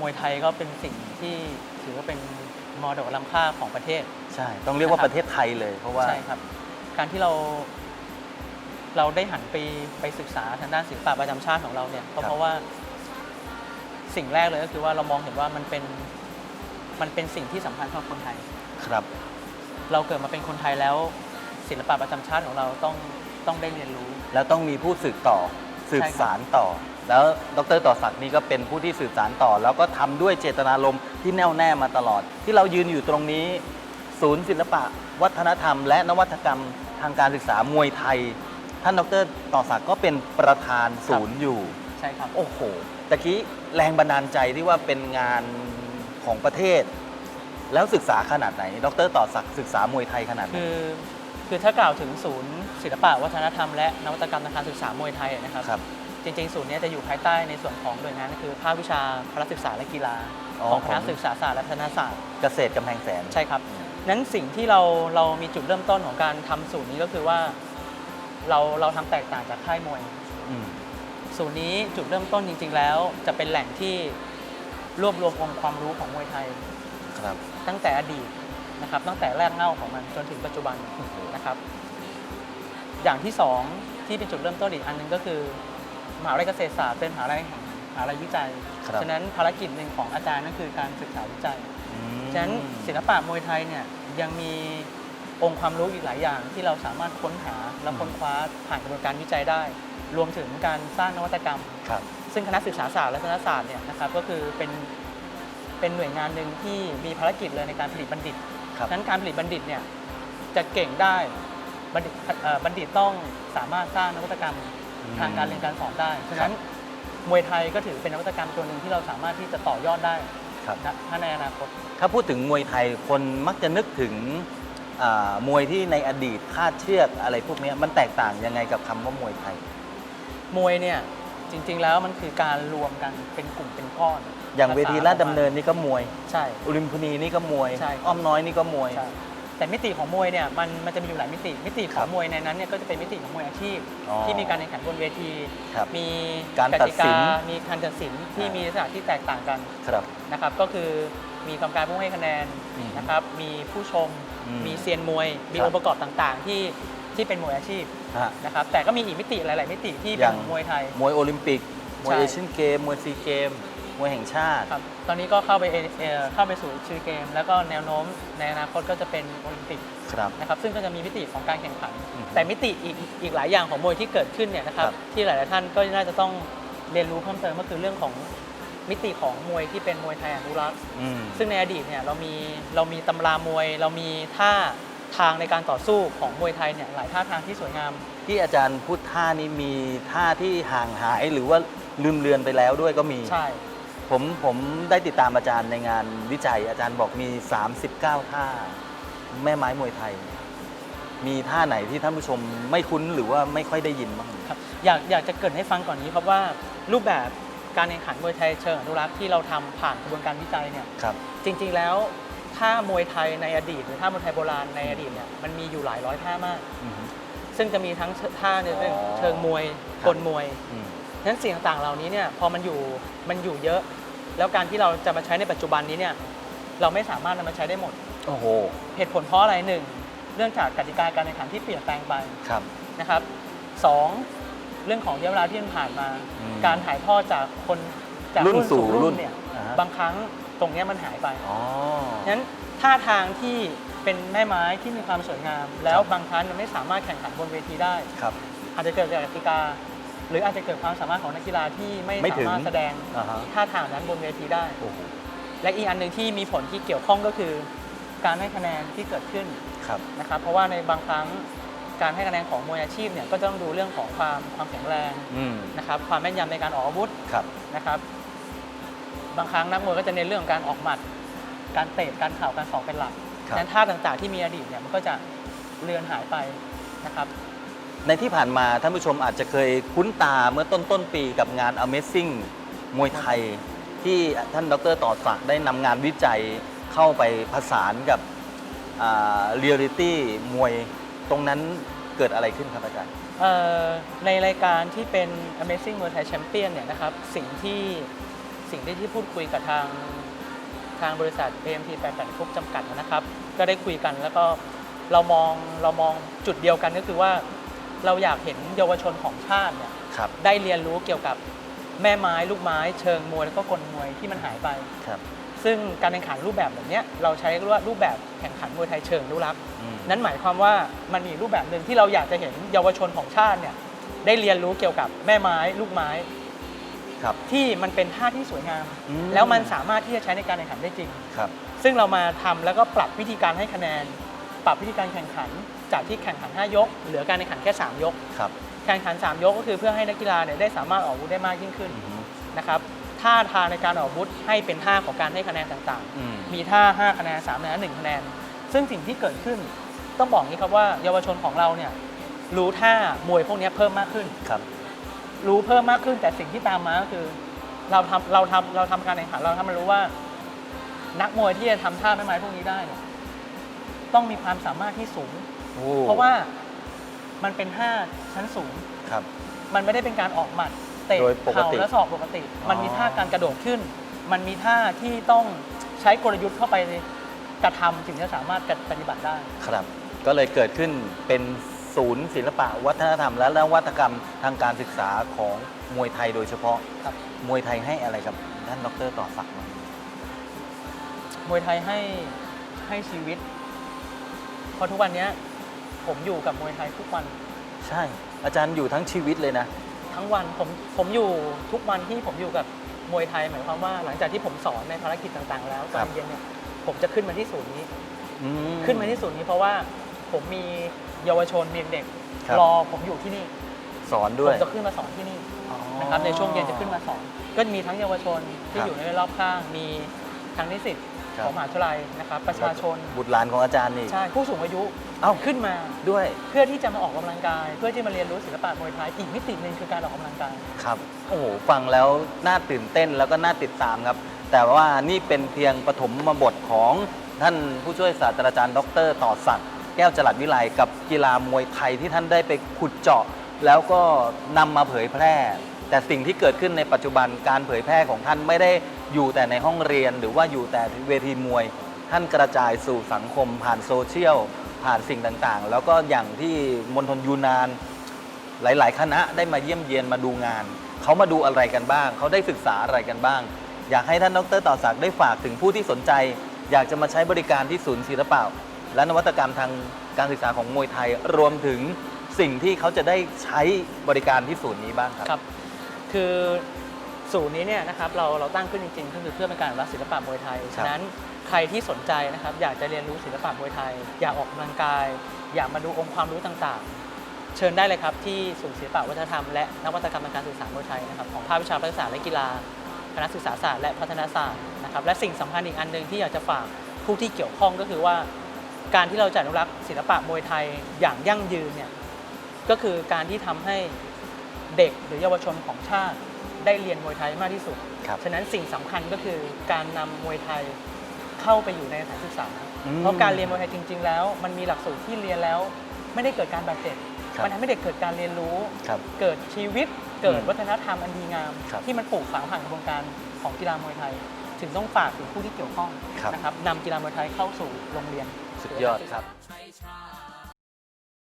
มวยไทยก็เป็นสิ่งที่ถือว่าเป็นมรดกล้ำค่าของประเทศ ใช่ ต้องเรียกว่านะครับประเทศไทยเลย เพราะว่าใช่ครับ การที่เรา เราได้หันไปไปศึกษาทางด้านศิลปะประจำชาติของเราเนี่ยก็ครับเพราะว่าสิ่งแรกเลยก็คือว่าเรามองเห็นว่ามันเป็นมันเป็นสิ่งที่สำคัญสำหรับคนไทย ครับ เราเกิดมาเป็นคนไทยแล้ว ศิลปะประจำชาติของเราต้องต้องได้เรียนรู้ แล้วต้องมีผู้สืบต่อสืบสารต่อ แล้วดรต่อศักดิ์นี่ก็เป็นผู้ที่สืบสารต่อ แล้วก็ทำด้วยเจตนารมณ์ที่แน่วแน่มาตลอด ที่เรายืนอยู่ตรงนี้ ศูนย์ศิลปะ วัฒนธรรม และนวัตกรรมทางการศึกษามวยไทย ท่านดรต่อศักดิ์ก็เป็นประธานศูนย์อยู่ใช่ครับโอ้โหตะกี้แรงบันดาลใจที่ว่าเป็นงานของประเทศ แล้วศึกษาขนาดไหน ดรต่อศักดิ์ศึกษามวยไทยขนาดไหนคือคือถ้ากล่าวถึงศูนย์ศิลปะวัฒนธรรมและนวัตกรรมทางการศึกษามวยไทยนะครับครับ จริงๆ ศูนย์เนี้จะอยู่ภายใต้ในส่วนของหน่วยงานก็คือภาควิชาพละศึกษาและกีฬาอ๋อของคณะของ ศึกษาศาสตร์และพัฒนศาสตร์ เกษตรกำแพงแสน ใช่ครับ นั้นสิ่งที่เราเรามีจุดเริ่มต้นของการทำศูนย์นี้ก็คือว่า เราเราทำแตกต่างจากค่ายมวย อืม ศูนย์นี้จุดเริ่มต้นจริง ๆ แล้ว จะเป็นแหล่งที่รวบรวมองค์ความรู้ของมวยไทย ครับ ตั้งแต่อดีตนะครับตั้งแต่แรกเง่าของมันจนถึงปัจจุบันนะครับ อย่างที่สองที่เป็นจุดเริ่มต้นอีกอันหนึงก็คือ มหาวิทยาลัยเกษตรศาสตร์เป็นมหาวิทยาลัยแห่งมหาวิทยาลัยวิจัย ครับ ฉะนั้นภารกิจหนึ่งของอาจารย์นั่นคือการศึกษาวิจัย อืมฉะนั้นศิลปะมวยไทยเนี่ยยังมีองค์ความรู้อีกหลายอย่างที่เราสามารถค้นหาและค้นคว้าผ่านกระบวนการวิจัยได้ รวมถึงการสร้างนวัตกรรม ครับ ซึ่งคณะศึกษาศาสตร์และคณะศาสตร์เนี่ยนะครับก็คือเป็นเป็นหน่วยงานหนึ่งที่มีภารกิจเลยในการผลิตบัณฑิตครับ ฉะนั้นการผลิตบัณฑิตเนี่ยจะเก่งได้บัณฑิตเอ่อบัณฑิตต้องสามารถสร้างนวัตกรรม ทางการเรียนการสอนได้ฉะนั้นมวยไทยก็ถือเป็นนวัตกรรมตัวหนึ่งที่เราสามารถที่จะต่อยอดได้ครับนะถ้าในอนาคต ถ้าพูดถึงมวยไทยคนมักจะนึกถึงอ่ามวยที่ในอดีตคาดเชือกอะไรพวกเนี้ยมันแตกต่างยังไงกับคำว่ามวยไทย มวยเนี่ยจริง ๆ แล้วมันคือการรวมกันเป็นกลุ่มเป็นก้อน อย่างเวทีลาดดำเนินภนี่ก็มวย ใช่โอลิมพินีนี่ก็มวยใช่ครับอ้อมน้อยนี่ก็มวยใช่ แต่มิติของมวยเนี่ยมันมันจะมีอยู่หลายมิติ มิติขครัองบมวยในนั้นเนี่ยก็จะเป็นมิติของมวยอาชีพ อ๋อที่มีการแข่งขันบนเวที ครับมีการตัดสินกติกามีการตัดสินที่อ่ามี มีลักษณะที่แตกต่างกันครับ นะครับ ก็คือมีกรรมการผู้ให้คะแนนอืมนะครับ มีผู้ชม อืมมีเซียนมวย มีครับ องค์ประกอบต่างๆ ที่ที่เป็นมวยอาชีพฮะ นะครับ แต่ก็มีอีกมิติหลาย ๆ มิติที่อเป็ย่านง มวยไทย มวยโอลิมปิก มวยใช่ เอเชียนเกม มวยซีเกม มวยแห่งชาติ ครับ ตอนนี้ก็เข้าไปเอเอ่อเข้าไปสู่ชีเกม แล้วก็แนวโน้มในอนาคตก็จะเป็นโอลิมปิกครับ นะครับ ซึ่งก็จะมีมิติของการแข่งขัน อืมแต่มิติอีกอีกหลายอย่างของมวยที่เกิดขึ้นเนี่ยนะครับ ครับ ที่หลาย ๆ ท่านก็น่าจะต้องเรียนรู้เพิ่มเติมก็คือเรื่องของมิติของมวยที่เป็นมวยไทยอนุรักษ์ อืม ซึ่งในอดีตเนี่ยเรามีเรามีตำรามวย เรามีท่าทางในการต่อสู้ของมวยไทยเนี่ยหลายท่าทางที่สวยงาม ที่อาจารย์พูดท่านี้มีท่าที่ห่างหายหรือว่าลืมเลือนไปแล้วด้วยก็มี ใช่ ผมผมได้ติดตามอาจารย์ในงานวิจัย อาจารย์บอกมี 39 ท่า แม่ไม้มวยไทย มีท่าไหนที่ท่านผู้ชมไม่คุ้นหรือว่าไม่ค่อยได้ยินบ้าง ครับอยากอยากจะเกริดให้ฟังก่อนนี้ครับว่ารูปแบบการแข่งขันมวยไทยเชิงอนุรักษ์ที่เราทำผ่านกระบวนการวิจัยเนี่ยครับ จริง ๆ แล้วท่ามวยไทยในอดีต หรือท่ามวยไทยโบราณในอดีตเนี่ยมันมีอยู่หลายร้อยท่ามากอืมซึ่งจะมีทั้งท่าในเรื่องอ๋อเชิงมวยครับกลมวย อืม ฉะนั้นสิ่งต่างๆเหล่านี้เนี่ยพอมันอยู่มันอยู่เยอะ แล้วการที่เราจะมาใช้ในปัจจุบันนี้เนี่ยเราไม่สามารถนำมาใช้ได้หมด โอ้โห เหตุผลเพราะอะไรหนึ่งเรื่องจากกติกาการแข่งขันที่เปลี่ยนแปลงไปครับ นะครับสองเรื่องของระยะเวลาที่มันผ่านมา อืมการถ่ายทอดจากคนจากรุ่นรุ่นสู่สู่รุ่รุ่นนเนี่ยอ่าฮะ บางครั้งตรงเนี้ยมันหายไป อ๋อ ฉะนั้นท่าทางที่เป็นแม่ไม้ที่มีความสวยงาม แล้วครับบางครั้งมันไม่สามารถแข่งขันบนเวทีได้ ครับ อาจจะเกิดจากกติกา หรืออาจจะเกิดความสามารถของนักกีฬาที่ไม่ไม่ถึสางมารถแสดงอ่าฮะ ท่าทางนั้นบนเวทีได้ โอ้โหและอีกอันหนึ่งที่มีผลที่เกี่ยวข้องก็คือ การให้คะแนนที่เกิดขึ้นครับ นะครับ เพราะว่าในบางครั้งการให้คะแนนของมวยอาชีพเนี่ยก็จะต้องดูเรื่องของความความแข็งแรงอืมนะครับ ความแม่นยำในการออกอาวุธครับ นะครับ บางครั้งนักมวยก็จะเน้นเรื่องของการออกหมัด การเตะการเข่าการสอกเป็นหลักครับฉะนั้นท่าต่างๆที่มีอดีตเนี่ยมันก็จะเลือนหายไปนะครับ ในที่ผ่านมาท่านผู้ชมอาจจะเคยคุ้นตาเมื่อต้นต้นปีกับงาน Amazing มวยไทย ที่ท่านดรต่อศักดิ์ได้นำงานวิจัยเข้าไปผสานกับเรียลิตี้มวยตรงนั้นเกิดอะไรขึ้นครับอาจารย์ในรายการที่เป็น Amazing World Thai Champion เนี่ยนะครับสิ่งที่สิ่งที่ที่พูดคุยกับทางทางบริษัท AMT 88คุกจำกัดนะครับ ก็ได้คุยกันแล้วก็เรามองเรามองจุดเดียวกันก็คือว่า เราอยากเห็นเยาวชนของชาติเนี่ยครับได้เรียนรู้เกี่ยวกับแม่ไม้ลูกไม้ เชิงมวยแล้วก็กลมวยที่มันหายไป ครับ ซึ่งการแข่งขันรูปแบบแบบเนี้ยเราใช้เรียกว่ารูปแบบแข่งขันมวยไทยเชิงอนุรักษ์อืมนั่นหมายความว่ามันมีรูปแบบหนึ่งที่เราอยากจะเห็นเยาวชนของชาติเนี่ยได้เรียนรู้เกี่ยวกับแม่ไม้ลูกไม้ครับ ที่มันเป็นท่าที่สวยงาม อืม แล้วมันสามารถที่จะใช้ในการแข่งขันได้จริง ครับ ซึ่งเรามาทำแล้วก็ปรับวิธีการให้คะแนน ปรับวิธีการแข่งขัน จากที่แข่งขัน 5 ยก เหลือการแข่งขันแค่ 3 ยก ครับ แข่งขัน 3 ยกก็คือเพื่อให้นักกีฬาเนี่ยได้สามารถออกอาวุธได้มากยิ่งขึ้นอือฮึนะครับท่าทางในการออกอาวุธให้เป็นท่าของการให้คะแนนต่างอืม ๆ มีท่า 5 คะแนน3คะแนน1คะแนน ซึ่งสิ่งที่เกิดขึ้นต้องบอกนี้ครับว่าเยาวชนของเราเนี่ยรู้ท่ามวยพวกนี้เพิ่มมากขึ้น ครับ รู้เพิ่มมากขึ้นแต่สิ่งที่ตามมาก็คือ เราทำเราทำเราทำการแข่งขันเราทำให้รู้ว่า นักมวยที่จะทำท่าไม้ไม้พวกนี้ได้เนี่ย ต้องมีความสามารถที่สูง โอ้เพราะว่ามันเป็นท่าชั้นสูง ครับ มันไม่ได้เป็นการออกหมัดเตะโดยปกเข่าติและศอกปกติอ๋อมันมีท่าการกระโดดขึ้น มันมีท่าที่ต้องใช้กลยุทธ์เข้าไปกระทำถึงจะสามารถปฏิบัติได้ ครับ ก็เลยเกิดขึ้นเป็นศูนย์ศิลปะ วัฒนธรรม และนวัตกรรมทางการศึกษาของมวยไทยโดยเฉพาะครับ มวยไทยให้อะไรกับท่านดรต่อศักดิ์บ้างมวยไทยให้ให้ชีวิต เพราะทุกวันเนี้ยผมอยู่กับมวยไทยทุกวันใช่ อาจารย์อยู่ทั้งชีวิตเลยนะ ทั้งวันผมผมอยู่ทุกวันที่ผมอยู่กับมวยไทยหมายความว่า หลังจากที่ผมสอนในภารกิจต่างๆ แล้วตครัอนบ เย็นเนี่ยผมจะขึ้นมาที่ศูนย์นี้ อืขึ้นมาที่ศูนย์นี้เพราะว่าผมมีเยาวชนมีเด็กครับ รอผมอยู่ที่นี่สอนผด้วยมจะขึ้นมาสอนที่นี่นะครับในช่วงเย็นจะขึ้นมาสอนก็มีทั้งเยาวชนที่ครับอยู่ในรอบข้างมีทั้งนิสิต ครับ ของมหาวิทยาลัยนะครับประชาชน บุตรหลานของอาจารย์นี่ ใช่ ผู้สูงอายุเอ้า ขึ้นมา ด้วยเพื่อที่จะมาออกกำลังกาย เพื่อที่มาเรียนรู้ศิลปะมวยไทยอีกมิติหนึ่งคือการออกกำลังกาย ครับ โอ้โหฟังแล้วน่าตื่นเต้นแล้วก็น่าติดตามครับ แต่ว่านี่เป็นเพียงปฐมบทของท่านผู้ช่วยศาสตราจารย์ดร ต่อศักดิ์แก้วจรัสวิไลกับกีฬามวยไทยที่ท่านได้ไปขุดเจาะ แล้วก็นำมาเผยแพร่ แต่สิ่งที่เกิดขึ้นในปัจจุบันการเผยแพร่ของท่านไม่ได้อยู่แต่ในห้องเรียน หรือว่าอยู่แต่เวทีมวย ท่านกระจายสู่สังคม ผ่านโซเชียลผ่านสิ่งต่างๆ แล้วก็อย่างที่มณฑลยูนานหลาย ๆ คณะได้มาเยี่ยมเยียนมาดูงาน เขามาดูอะไรกันบ้าง เขาได้ศึกษาอะไรกันบ้าง อยากให้ท่านดรต่อศักดิ์ได้ฝากถึงผู้ที่สนใจ อยากจะมาใช้บริการที่ศูนย์ศิลปะและนวัตกรรมทางการศึกษาของมวยไทยรวมถึงสิ่งที่เขาจะได้ใช้บริการที่ศูนย์นี้บ้างครับ ครับคือศูนย์นี้เนี่ยนะครับเราเราตั้งขึ้นจริงๆก็คือเพื่อเป็นการอนุรักษ์ศิลปะมวยไทย ฉะนั้นใครที่สนใจนะครับอยากจะเรียนรู้ศิลปะมวยไทย อยากออกกำลังกาย อยากมาดูองค์ความรู้ต่างๆ เชิญได้เลยครับที่ศูนย์ศิลปะวัฒนธรรมและนวัตกรรมทางการศึกษามวยไทยนะครับของภาควิชาภาษาศาสตร์และกีฬาคณะศึกษาศาสตร์และพัฒนาศาสตร์นะครับและสิ่งสำคัญอีกอันหนึ่งที่อยากจะฝากผู้ที่เกี่ยวข้องก็คือว่า การที่เราจะอนุรักษ์ศิลปะมวยไทยอย่างยั่งยืนเนี่ยก็คือการที่ทำให้ เด็กหรือเยาวชนของชาติได้เรียนมวยไทยมากที่สุด ครับฉะนั้นสิ่งสำคัญก็คือการนำมวยไทยเข้าไปอยู่ในสถานศึกษา อืมเพราะการเรียนมวยไทยจริง ๆ แล้ว มันมีหลักสูตรที่เรียนแล้ว ไม่ได้เกิดการบาดเจ็บ ครับ มันทำให้เด็กเกิดการเรียนรู้ ครับ เกิดชีวิตเกิดอืมวัฒนธรรมอันดีงาม ครับที่มันปลูกฝังผ่านกระบวนการของกีฬามวยไทย ถึงต้องฝากถึงผู้ที่เกี่ยวข้องครับ นะครับนำกีฬามวยไทยเข้าสู่โรงเรียน สุดยอดครับ ใช้ชาติ